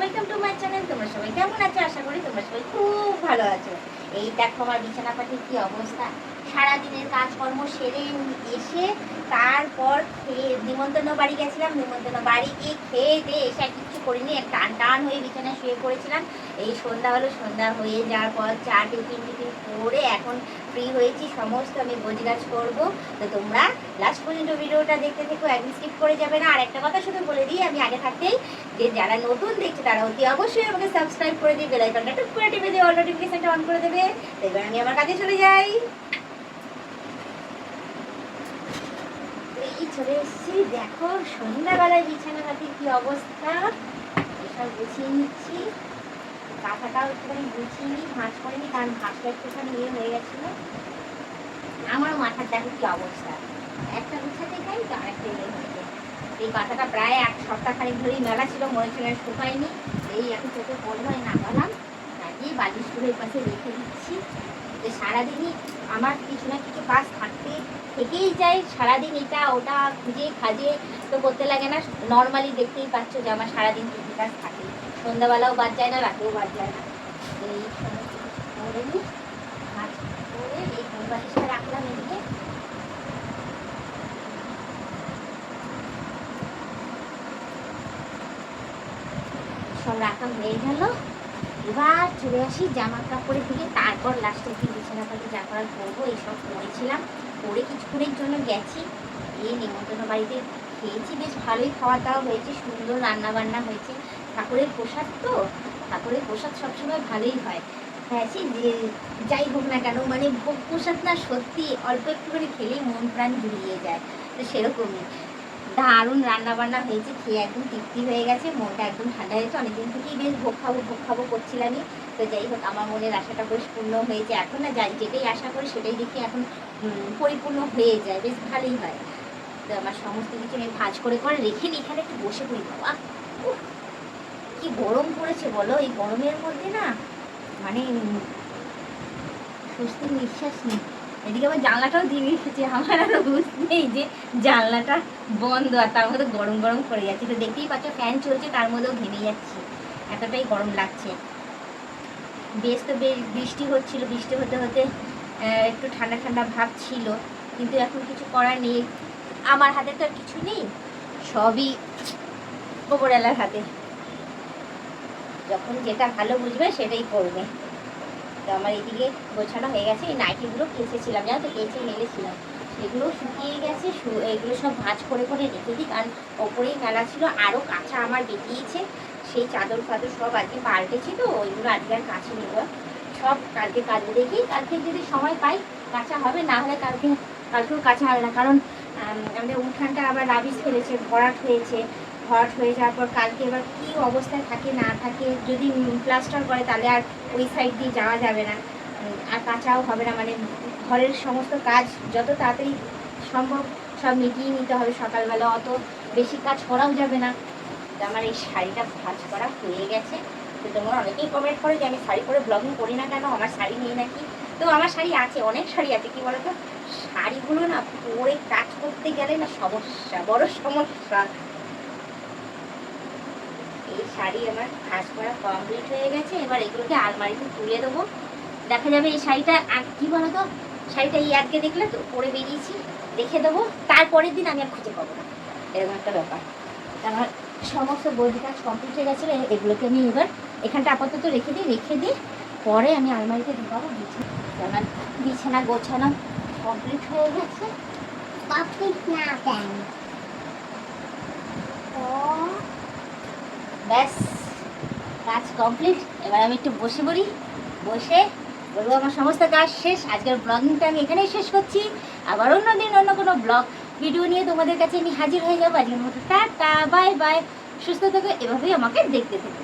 Welcome to my channel তোমরা সবাই কেমন আছো? আশা করি তোমরা সবাই খুব ভালো আছো। এই দেখো আমার বিছানা পাটির কি অবস্থা। সারাদিনের কাজকর্ম সেরে এসে তারপর খেয়ে নিমন্ত্রণ বাড়ি গেছিলাম। নিমন্ত্রণ বাড়ি গিয়ে খেয়ে দিয়ে এসে আর কিচ্ছু করিনি। টান টান হয়ে বিছানায় শুয়ে পড়েছিলাম। এই সন্ধ্যা হলো। সন্ধ্যা হয়ে যাওয়ার পর চা, টিফিন টিফিন করে এখন ফ্রি হয়েছি, সমস্ত আমি গোজগাছ করব। তো তোমরা লাস্ট পর্যন্ত ভিডিওটা দেখতে থেকো একদিন স্কিপ করে যাবে না। আর একটা কথা শুধু বলে দিই, আমি আগে থাকতেই যে যারা নতুন দেখছে, তারা অতি অবশ্যই আমাকে সাবস্ক্রাইব করে দিয়ে বেল আইকনটা টুক করে টিপে দিয়ে অল নোটিফিকেশনটা অন করে দেবে। এবার আমি আমার কাজে চলে যাই। এই চলে এসেছি, দেখো সন্ধ্যাবেলায় বিছানা কি অবস্থা? এসব গুছিয়ে নিচ্ছি। কাঁথাটাও একটুখানি গুছিয়ে নিই, ভাঁজ করে নিই, কারণ ভাঁজটা একটুখানি ইয়ে হয়ে গেছিল। আমার মাথার দেখো কি অবস্থা। একটা গুছাতে খাই, তো আরেকটা ইয়ে হয়েছে এই কাঁথাটা প্রায় এক সপ্তাহ খানিক ধরেই মেলা ছিল, মনে ছিল শুকায়নি। এই এখন চোখে পড়ল হয় নাগালাম লাগিয়ে বালিশগুলোর পাশে রেখে দিচ্ছি। সারাদিনই আমার কিছু না কিছু কাজ থাকতে থেকেই যায়। সারাদিন এটা, ওটা খুঁজে খাজে তো করতে লাগে না। নর্মালি দেখতেই পাচ্ছ যে আমার সারাদিন কী কী কাজ থাকে। সন্ধ্যাবেলাও বাদ যায় না, রাতেও বাদ যায় না। এই কিছু রাখলাম এদিকে। সব রাখা হয়ে গেল। এবার চলে আসি জামা কাপড়ের দিকে। তারপর লাস্টের দিন বিছানা পাতি যা করার করব, এইসব করেছিলাম। করে কিছুক্ষণের জন্য গেছি। এই নিমন্ত্রণ বাড়িতে খেয়েছি। বেশ ভালোই খাওয়া দাওয়া হয়েছে, সুন্দর রান্না বান্না হয়েছে। ঠাকুরের প্রসাদ তো? ঠাকুরের প্রসাদ সবসময় ভালোই হয়। হ্যাঁ সে যে যাই হোক না কেন মানে ভোগ প্রসাদ না সত্যি অল্প একটু করে খেলেই মন প্রাণ জুড়িয়ে যায়। তো সেরকমই। দারুণ রান্না বান্না হয়েছে, খেয়ে একদম তৃপ্তি হয়ে গেছে, মনটা একদম ঠান্ডা হয়েছে, অনেকদিন থেকেই বেশ ভোগ খাব ভোগ খাব করছিলামই। তো যাই হোক, আমার মনের আশাটা বেশ পূর্ণ হয়েছে। এখন না যাই, যেটাই আশা করি সেটাই দেখি এখন পরিপূর্ণ হয়ে যায়, বেশ ভালোই হয়। তো আমার সমস্ত কিছু আমি ভাজ করে করে রেখে নিই, এখানে একটু বসে পড়ি, বাবা। কি গরম পড়েছে বলো, এই গরমের মধ্যে না মানে স্বস্তির নিঃশ্বাস নেই। এদিকে আমার জানলাটাও দিয়ে রেখেছি আমার আরও বুঝ নেই যে জানলাটা বন্ধ আর তার মধ্যে গরম গরম করে যাচ্ছে। তো দেখতেই পাচ্ছ ফ্যান চলছে, তার মধ্যেও ঘেমে যাচ্ছি। এতটাই গরম লাগছে। বেশ তো বেশ, বৃষ্টি হচ্ছিল, বৃষ্টি হতে হতে একটু ঠান্ডা ঠান্ডা ভাব ছিল, কিন্তু এখন কিছু করার নেই। আমার হাতে তো আর কিছু নেই, সবই ওপরওয়ালার হাতে। যখন যেটা ভালো বুঝবে, সেটাই করবে। তো আমার এদিকে গোছানো হয়ে গেছে। এই নাইটিগুলো কেচেছিলাম, জানো তো? কেচে মেলেছিলাম। সেগুলো শুকিয়ে গেছে এগুলো সব ভাঁজ করে করে রেখে দিই, কারণ ওপরেই মেলা ছিল আরও কাঁচা আমার বেরিয়েছে। সেই চাদর ফাদর সব আজকে পাল্টেছি তো, ওইগুলো আজকে আর কাছে নেব। সব কালকে কাজে দেখি, কালকে যদি সময় পাই, কাঁচা হবে, না হলে কালকে, কালকেও কাঁচা হবে না। কারণ আমাদের উঠানটা আবার রাবিশ ফেলেছে, ভরাট হয়েছে। ভরাট হয়ে যাওয়ার পর কালকে এবার কী অবস্থায় থাকে, না থাকে, যদি প্লাস্টার করে তাহলে আর ওই সাইড দিয়ে যাওয়া যাবে না। আর কাঁচাও হবে না মানে ঘরের সমস্ত কাজ যত তাড়াতাড়ি সম্ভব সব মিটিয়ে নিতে হবে সকালবেলা, অত বেশি কাজ করাও যাবে না। তো আমার এই শাড়িটা ভাজ করা হয়ে গেছে। তো তোমরা অনেকেই কমেন্ট করে যে আমি শাড়ি পরে ব্লগিং করি না কেন? আমার শাড়ি নেই নাকি? তো আমার শাড়ি আছে, অনেক শাড়ি আছে, কি বলতো? শাড়িগুলো না পরে কাজ করতে গেলে না সমস্যা, বড় সমস্যা। এই শাড়ি আমার ভাজ করা কমপ্লিট হয়ে গেছে। এবার এগুলোকে আলমারিতে তুলে দেবো। দেখা যাবে এই শাড়িটা আর কি তো শাড়িটা এই আজকে দেখলে তো পরে বেরিয়েছি রেখে দেবো। তারপরের দিন আমি আর খুঁজে পাবো না। এরকম একটা ব্যাপার। আমার সমস্ত বৌদি কাজ কমপ্লিট হয়ে গেছিল এ- এগুলোকে আমি এবার এখানটা আপাতত রেখে দিই রেখে দিই। পরে আমি আলমারিতে ঢুকাবো বিছানা বিছানা গোছানো কমপ্লিট হয়ে গেছে। কমপ্লিট না ও ব্যাস, কাজ কমপ্লিট এবার আমি একটু বসে পড়ি। বসে বলব, আমার সমস্ত কাজ শেষ। আজকের ব্লগিংটা আমি এখানেই শেষ করছি। আবার অন্য দিন অন্য কোনো ব্লগ ভিডিও নিয়ে তোমাদের কাছে আমি হাজির হয়ে যাব। আজকের মতো টাটা বাই বাই সুস্থ থেকো, এভাবেই আমাকে দেখতে থেকো।